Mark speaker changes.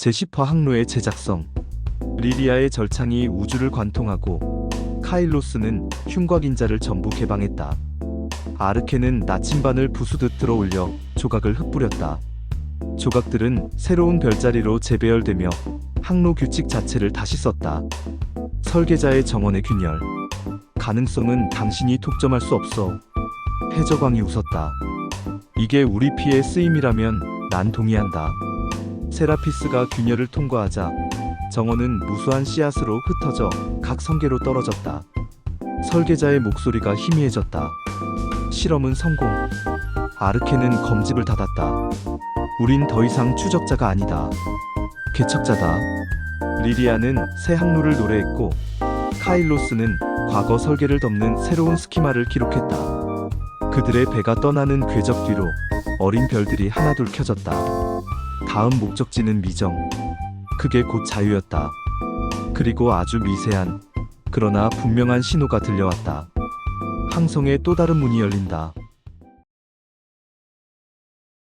Speaker 1: 제10화 항로의 제작성 리리아의 절창이 우주를 관통하고 카일로스는 흉곽 인자를 전부 개방했다. 아르케는 나침반을 부수듯 들어올려 조각을 흩뿌렸다. 조각들은 새로운 별자리로 재배열되며 항로 규칙 자체를 다시 썼다. 설계자의 정원의 균열. 가능성은 당신이 독점할 수 없어. 해적왕이 웃었다. 이게 우리 피의 쓰임이라면 난 동의한다. 세라피스가 균열을 통과하자 정원은 무수한 씨앗으로 흩어져 각 성계로 떨어졌다. 설계자의 목소리가 희미해졌다. 실험은 성공. 아르케는 검집을 닫았다. 우린 더 이상 추적자가 아니다. 개척자다. 리리아는 새 항로를 노래했고 카일로스는 과거 설계를 덮는 새로운 스키마를 기록했다. 그들의 배가 떠나는 궤적 뒤로 어린 별들이 하나둘 켜졌다. 다음 목적지는 미정. 그게 곧 자유였다. 그리고 아주 미세한, 그러나 분명한 신호가 들려왔다. 항성의 또 다른 문이 열린다.